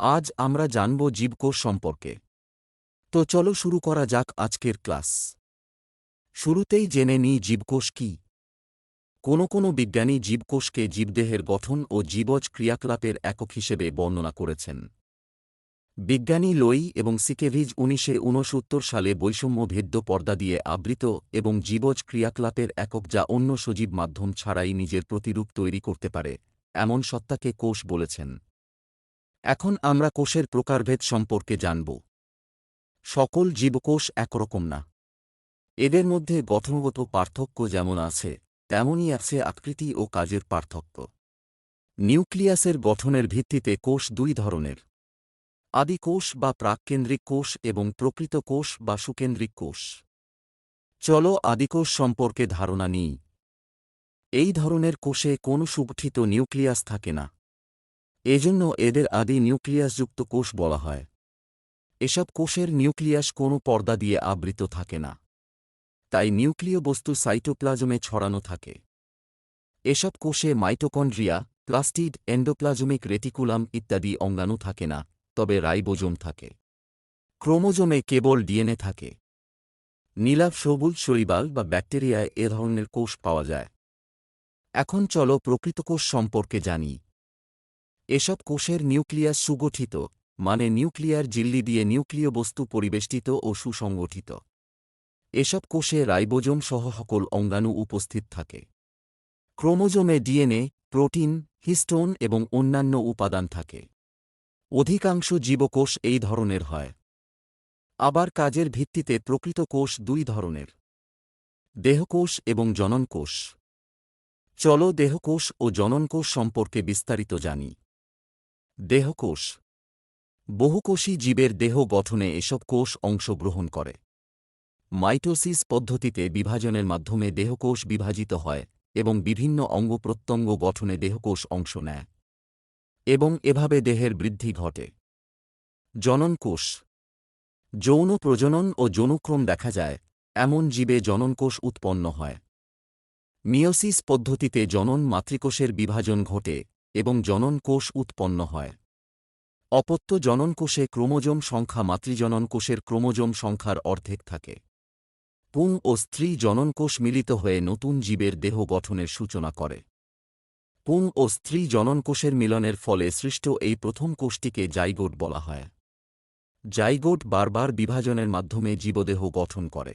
আজ আমরা জানব জীবকোষ সম্পর্কে। তো চলো শুরু করা যাক আজকের ক্লাস। শুরুতেই জেনে নিই জীবকোষ কি। কোনো কোনো বিজ্ঞানী জীবকোষকে জীবদেহের গঠন ও জীবজ ক্রিয়াকলাপের একক হিসেবে বর্ণনা করেছেন। বিজ্ঞানী লোই এবং সিকেভিজ উনিশে ঊনসত্তর সালে বৈষম্য ভেদ্য পর্দা দিয়ে আবৃত এবং জীবজ ক্রিয়াকলাপের একক যা অন্য সজীব মাধ্যম ছাড়াই নিজের প্রতিরূপ তৈরি করতে পারে, এমন সত্তাকে কোষ বলেছেন। এখন আমরা কোষের প্রকারভেদ সম্পর্কে জানব। সকল জীবকোষ একরকম না। এদের মধ্যে গঠনগত পার্থক্য যেমন আছে, তেমনই আছে আকৃতি ও কাজের পার্থক্য। নিউক্লিয়াসের গঠনের ভিত্তিতে কোষ দুই ধরনের। আদিকোষ বা প্রাককেন্দ্রিক কোষ এবং প্রকৃত কোষ বা সুকেন্দ্রিক কোষ। চলো আদিকোষ সম্পর্কে ধারণা নিই। এই ধরনের কোষে কোনো সুগঠিত নিউক্লিয়াস থাকে না। এজন্য এদের আদি নিউক্লিয়াসযুক্ত কোষ বলা হয়। এসব কোষের নিউক্লিয়াস কোনো পর্দা দিয়ে আবৃত থাকে না। তাই নিউক্লিয় বস্তু সাইটোপ্লাজমে ছড়ানো থাকে। এসব কোষে মাইটোকন্ড্রিয়া, প্লাস্টিড, এন্ডোপ্লাজমিক রেটিকুলাম ইত্যাদি অঙ্গাণু থাকে না, তবে রাইবোজোম থাকে। ক্রোমোজোমে কেবল ডিএনএ থাকে। নীলাভ সবুজ শৈবাল বা ব্যাকটেরিয়ায় এ ধরনের কোষ পাওয়া যায়। এখন চলো প্রকৃত কোষ সম্পর্কে জানি। এসব কোষের নিউক্লিয়াস সুগঠিত মানে নিউক্লিয়ার জিল্লি দিয়ে নিউক্লিয় বস্তু পরিবেষ্টিত ও সুসংগঠিত। এসব কোষে রাইবোজোম সহ সকল অঙ্গাণু উপস্থিত থাকে। ক্রোমোজোমে ডিএনএ, প্রোটিন, হিস্টোন এবং অন্যান্য উপাদান থাকে। অধিকাংশ জীবকোষ এই ধরনের হয়। আবার কাজের ভিত্তিতে প্রকৃত কোষ দুই ধরনের। দেহকোষ এবং জননকোষ। চলো দেহকোষ ও জননকোষ সম্পর্কে বিস্তারিত জানি। দেহকোষ। বহুকোষী জীবের দেহ গঠনে এসব কোষ অংশগ্রহণ করে। মাইটোসিস পদ্ধতিতে বিভাজনের মাধ্যমে দেহকোষ বিভাজিত হয় এবং বিভিন্ন অঙ্গ প্রত্যঙ্গ গঠনে দেহকোষ অংশ নেয় এবং এভাবে দেহের বৃদ্ধি ঘটে। জননকোষ। যৌন প্রজনন ও যৌনক্রম দেখা যায়, এমন জীবে জননকোষ উৎপন্ন হয়। মিওসিস পদ্ধতিতে জনন মাতৃকোষের বিভাজন ঘটে এবং জননকোষ উৎপন্ন হয়। অপত্য জননকোষে ক্রোমোজোম সংখ্যা মাতৃজননকোষের ক্রোমোজোম সংখ্যার অর্ধেক থাকে। পুং ও স্ত্রী জননকোষ মিলিত হয়ে নতুন জীবের দেহ গঠনের সূচনা করে। পুং ও স্ত্রী জননকোষের মিলনের ফলে সৃষ্ট এই প্রথম কোষটিকে জাইগোট বলা হয়। জাইগোট বারবার বিভাজনের মাধ্যমে জীবদেহ গঠন করে।